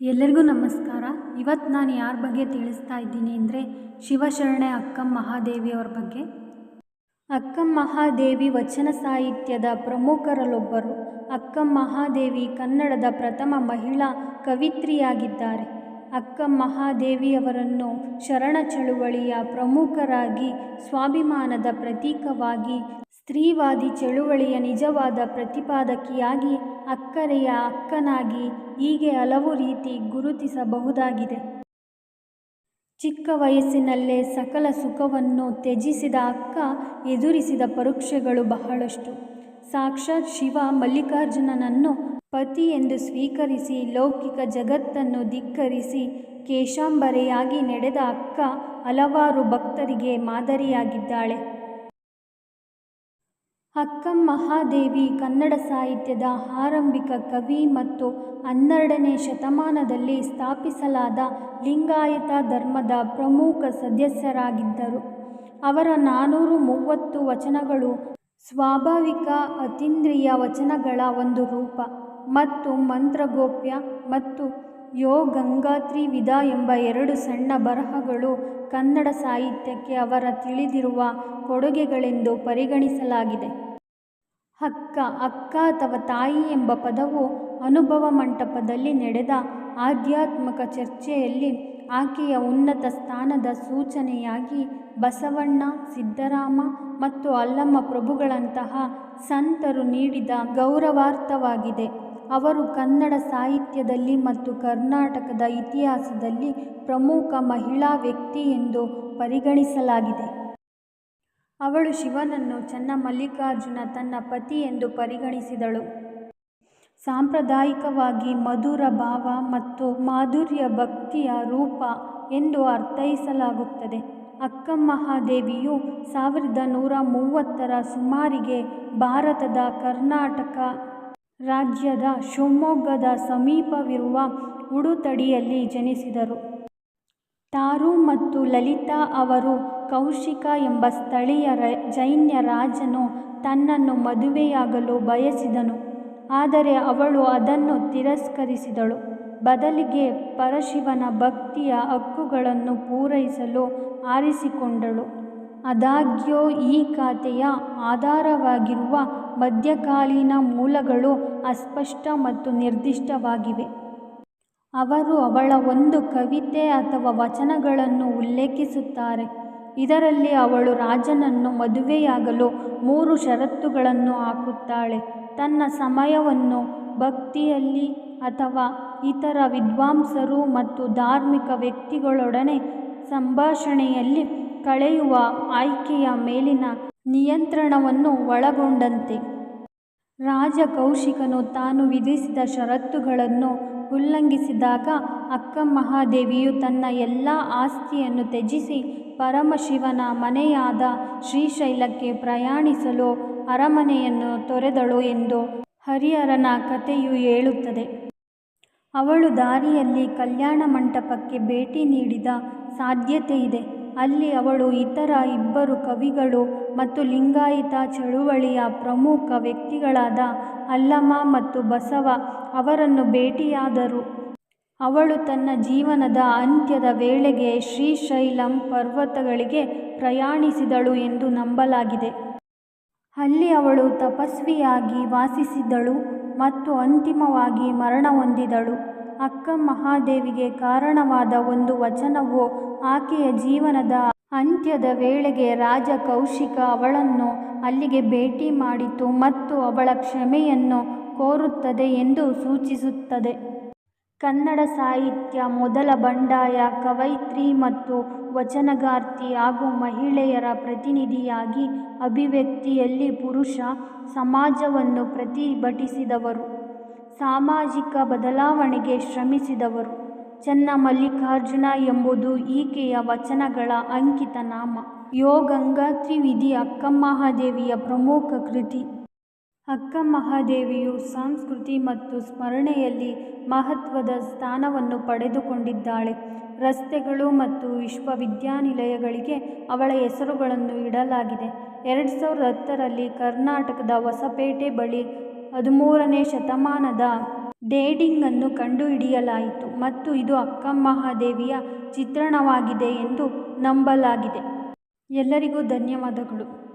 ಎಲ್ಲರಿಗೂ ನಮಸ್ಕಾರ. ಇವತ್ತು ನಾನು ಯಾರ ಬಗ್ಗೆ ತಿಳಿಸ್ತಾ ಇದ್ದೀನಿ ಅಂದರೆ ಶಿವಶರಣೆ ಅಕ್ಕಂ ಮಹಾದೇವಿಯವ್ರ ಬಗ್ಗೆ. ಅಕ್ಕಂ ಮಹಾದೇವಿ ವಚನ ಸಾಹಿತ್ಯದ ಪ್ರಮುಖರಲ್ಲೊಬ್ಬರು. ಅಕ್ಕಂ ಮಹಾದೇವಿ ಕನ್ನಡದ ಪ್ರಥಮ ಮಹಿಳಾ ಕವಿತ್ರಿಯಾಗಿದ್ದಾರೆ. ಅಕ್ಕಂ ಮಹಾದೇವಿಯವರನ್ನು ಶರಣ ಚಳುವಳಿಯ ಪ್ರಮುಖರಾಗಿ, ಸ್ವಾಭಿಮಾನದ ಪ್ರತೀಕವಾಗಿ ಸ್ತ್ರೀವಾದಿ ಚಳುವಳಿಯ ನಿಜವಾದ ಪ್ರತಿಪಾದಕಿಯಾಗಿ, ಅಕ್ಕರೆಯ ಅಕ್ಕನಾಗಿ ಹೀಗೆ ಹಲವು ರೀತಿ ಗುರುತಿಸಬಹುದಾಗಿದೆ. ಚಿಕ್ಕ ವಯಸ್ಸಿನಲ್ಲೇ ಸಕಲ ಸುಖವನ್ನು ತ್ಯಜಿಸಿದ ಅಕ್ಕ ಎದುರಿಸಿದ ಪರೀಕ್ಷೆಗಳು ಬಹಳಷ್ಟು. ಸಾಕ್ಷಾತ್ ಶಿವ ಮಲ್ಲಿಕಾರ್ಜುನನನ್ನು ಪತಿ ಎಂದು ಸ್ವೀಕರಿಸಿ, ಲೌಕಿಕ ಜಗತ್ತನ್ನು ಧಿಕ್ಕರಿಸಿ, ಕೇಶಾಂಬರೆಯಾಗಿ ನಡೆದ ಅಕ್ಕ ಹಲವಾರು ಭಕ್ತರಿಗೆ ಮಾದರಿಯಾಗಿದ್ದಾಳೆ. ಅಕ್ಕಂ ಮಹಾದೇವಿ ಕನ್ನಡ ಸಾಹಿತ್ಯದ ಆರಂಭಿಕ ಕವಿ ಮತ್ತು ಹನ್ನೆರಡನೇ ಶತಮಾನದಲ್ಲಿ ಸ್ಥಾಪಿಸಲಾದ ಲಿಂಗಾಯತ ಧರ್ಮದ ಪ್ರಮುಖ ಸದಸ್ಯರಾಗಿದ್ದರು. ಅವರ ನಾನೂರು ಮೂವತ್ತು ವಚನಗಳು ಸ್ವಾಭಾವಿಕ ಅತೀಂದ್ರಿಯ ವಚನಗಳ ಒಂದು ರೂಪ ಮತ್ತು ಮಂತ್ರಗೋಪ್ಯ ಮತ್ತು ಯೋ ಗಂಗಾತ್ರಿ ವಿದಾ ಎಂಬ ಎರಡು ಸಣ್ಣ ಬರಹಗಳು ಕನ್ನಡ ಸಾಹಿತ್ಯಕ್ಕೆ ಅವರ ತಿಳಿದಿರುವ ಕೊಡುಗೆಗಳೆಂದು ಪರಿಗಣಿಸಲಾಗಿದೆ. ಅಕ್ಕ ಅಕ್ಕ ಅಥವಾ ತಾಯಿ ಎಂಬ ಪದವು ಅನುಭವ ಮಂಟಪದಲ್ಲಿ ನಡೆದ ಆಧ್ಯಾತ್ಮಿಕ ಚರ್ಚೆಯಲ್ಲಿ ಆಕೆಯ ಉನ್ನತ ಸ್ಥಾನದ ಸೂಚನೆಯಾಗಿ ಬಸವಣ್ಣ, ಸಿದ್ದರಾಮ ಮತ್ತು ಅಲ್ಲಮ್ಮ ಪ್ರಭುಗಳಂತಹ ಸಂತರು ನೀಡಿದ ಗೌರವಾರ್ಥವಾಗಿದೆ. ಅವರು ಕನ್ನಡ ಸಾಹಿತ್ಯದಲ್ಲಿ ಮತ್ತು ಕರ್ನಾಟಕದ ಇತಿಹಾಸದಲ್ಲಿ ಪ್ರಮುಖ ಮಹಿಳಾ ವ್ಯಕ್ತಿ ಎಂದು ಪರಿಗಣಿಸಲಾಗಿದೆ. ಅವಳು ಶಿವನನ್ನು ಚನ್ನಮಲ್ಲಿಕಾರ್ಜುನ ತನ್ನ ಪತಿ ಎಂದು ಪರಿಗಣಿಸಿದಳು. ಸಾಂಪ್ರದಾಯಿಕವಾಗಿ ಮಧುರ ಭಾವ ಮತ್ತು ಮಾಧುರ್ಯ ಭಕ್ತಿಯ ರೂಪ ಎಂದು ಅರ್ಥೈಸಲಾಗುತ್ತದೆ. ಅಕ್ಕ ಮಹಾದೇವಿಯು ಸಾವಿರದ ನೂರ ಮೂವತ್ತರ ಸುಮಾರಿಗೆ ಭಾರತದ ಕರ್ನಾಟಕ ರಾಜ್ಯದ ಶಿವಮೊಗ್ಗದ ಸಮೀಪವಿರುವ ಉಡುತಡಿಯಲ್ಲಿ ಜನಿಸಿದರು. ತಾರು ಮತ್ತು ಲಲಿತಾ ಅವರು ಕೌಶಿಕ ಎಂಬ ಸ್ಥಳೀಯ ಜೈನ ರಾಜನು ತನ್ನನ್ನು ಮದುವೆಯಾಗಲು ಬಯಸಿದನು. ಆದರೆ ಅವಳು ಅದನ್ನು ತಿರಸ್ಕರಿಸಿದಳು. ಬದಲಿಗೆ ಪರಶಿವನ ಭಕ್ತಿಯ ಹಕ್ಕುಗಳನ್ನು ಪೂರೈಸಲು ಆರಿಸಿಕೊಂಡಳು. ಆದಾಗ್ಯೂ ಈ ಖಾತೆಯ ಆಧಾರವಾಗಿರುವ ಮಧ್ಯಕಾಲೀನ ಮೂಲಗಳು ಅಸ್ಪಷ್ಟ ಮತ್ತು ನಿರ್ದಿಷ್ಟವಾಗಿವೆ. ಅವರು ಅವಳ ಒಂದು ಕವಿತೆ ಅಥವಾ ವಚನಗಳನ್ನು ಉಲ್ಲೇಖಿಸುತ್ತಾರೆ. ಇದರಲ್ಲಿ ಅವಳು ರಾಜನನ್ನು ಮದುವೆಯಾಗಲು ಮೂರು ಷರತ್ತುಗಳನ್ನು ಹಾಕುತ್ತಾಳೆ. ತನ್ನ ಸಮಯವನ್ನು ಭಕ್ತಿಯಲ್ಲಿ ಅಥವಾ ಇತರ ವಿದ್ವಾಂಸರು ಮತ್ತು ಧಾರ್ಮಿಕ ವ್ಯಕ್ತಿಗಳೊಡನೆ ಸಂಭಾಷಣೆಯಲ್ಲಿ ಕಳೆಯುವ ಆಯ್ಕೆಯ ಮೇಲಿನ ನಿಯಂತ್ರಣವನ್ನು ಒಳಗೊಂಡಂತೆ. ರಾಜ ಕೌಶಿಕನು ತಾನು ವಿಧಿಸಿದ ಷರತ್ತುಗಳನ್ನು ಉಲ್ಲಂಘಿಸಿದಾಗ ಅಕ್ಕ ಮಹಾದೇವಿಯು ತನ್ನ ಎಲ್ಲ ಆಸ್ತಿಯನ್ನು ತ್ಯಜಿಸಿ ಪರಮಶಿವನ ಮನೆಯಾದ ಶ್ರೀಶೈಲಕ್ಕೆ ಪ್ರಯಾಣಿಸಲು ಅರಮನೆಯನ್ನು ತೊರೆದಳು ಎಂದು ಹರಿಹರನ ಕಥೆಯು ಹೇಳುತ್ತದೆ. ಅವಳು ದಾರಿಯಲ್ಲಿ ಕಲ್ಯಾಣ ಮಂಟಪಕ್ಕೆ ಭೇಟಿ ನೀಡಿದ ಸಾಧ್ಯತೆಯಿದೆ. ಅಲ್ಲಿ ಅವಳು ಇತರ ಇಬ್ಬರು ಕವಿಗಳು ಮತ್ತು ಲಿಂಗಾಯತ ಚಳುವಳಿಯ ಪ್ರಮುಖ ವ್ಯಕ್ತಿಗಳಾದ ಅಲ್ಲಮ ಮತ್ತು ಬಸವ ಅವರನ್ನು ಭೇಟಿಯಾದರು. ಅವಳು ತನ್ನ ಜೀವನದ ಅಂತ್ಯದ ವೇಳೆಗೆ ಶ್ರೀಶೈಲಂ ಪರ್ವತಗಳಿಗೆ ಪ್ರಯಾಣಿಸಿದಳು ಎಂದು ನಂಬಲಾಗಿದೆ. ಅಲ್ಲಿ ಅವಳು ತಪಸ್ವಿಯಾಗಿ ವಾಸಿಸಿದಳು ಮತ್ತು ಅಂತಿಮವಾಗಿ ಮರಣ ಹೊಂದಿದಳು. ಅಕ್ಕ ಮಹಾದೇವಿಗೆ ಕಾರಣವಾದ ಒಂದು ವಚನವು ಆಕೆಯ ಜೀವನದ ಅಂತ್ಯದ ವೇಳೆಗೆ ರಾಜ ಕೌಶಿಕ ಅವಳನ್ನು ಅಲ್ಲಿಗೆ ಭೇಟಿ ಮಾಡಿತು ಮತ್ತು ಅವಳ ಕ್ಷಮೆಯನ್ನು ಕೋರುತ್ತದೆ ಎಂದು ಸೂಚಿಸುತ್ತದೆ. ಕನ್ನಡ ಸಾಹಿತ್ಯ ಮೊದಲ ಬಂಡಾಯ ಕವಯಿತ್ರಿ ಮತ್ತು ವಚನಗಾರ್ತಿ ಹಾಗೂ ಮಹಿಳೆಯರ ಪ್ರತಿನಿಧಿಯಾಗಿ ಅಭಿವ್ಯಕ್ತಿಯಲ್ಲಿ ಪುರುಷ ಸಮಾಜವನ್ನು ಪ್ರತಿಭಟಿಸಿದವರು. ಸಾಮಾಜಿಕ ಬದಲಾವಣೆಗೆ ಶ್ರಮಿಸಿದವರು. ಚನ್ನಮಲ್ಲಿಕಾರ್ಜುನ ಎಂಬುದು ಈಕೆಯ ವಚನಗಳ ಅಂಕಿತ ನಾಮ. ಯೋ ಅಕ್ಕ ಅಕ್ಕಮಹಾದೇವಿಯ ಪ್ರಮುಖ ಕೃತಿ. ಅಕ್ಕಮಹಾದೇವಿಯು ಸಂಸ್ಕೃತಿ ಮತ್ತು ಸ್ಮರಣೆಯಲ್ಲಿ ಮಹತ್ವದ ಸ್ಥಾನವನ್ನು ಪಡೆದುಕೊಂಡಿದ್ದಾಳೆ. ರಸ್ತೆಗಳು ಮತ್ತು ವಿಶ್ವವಿದ್ಯಾನಿಲಯಗಳಿಗೆ ಅವಳ ಹೆಸರುಗಳನ್ನು ಇಡಲಾಗಿದೆ. ಎರಡು ಸಾವಿರದ ಹತ್ತರಲ್ಲಿ ಕರ್ನಾಟಕದ ಹೊಸಪೇಟೆ ಬಳಿ ಹದಿಮೂರನೇ ಶತಮಾನದ ಡೇಟಿಂಗನ್ನು ಕಂಡುಹಿಡಿಯಲಾಯಿತು ಮತ್ತು ಇದು ಅಕ್ಕಮಹಾದೇವಿಯ ಚಿತ್ರಣವಾಗಿದೆ ಎಂದು ನಂಬಲಾಗಿದೆ. ಎಲ್ಲರಿಗೂ ಧನ್ಯವಾದಗಳು.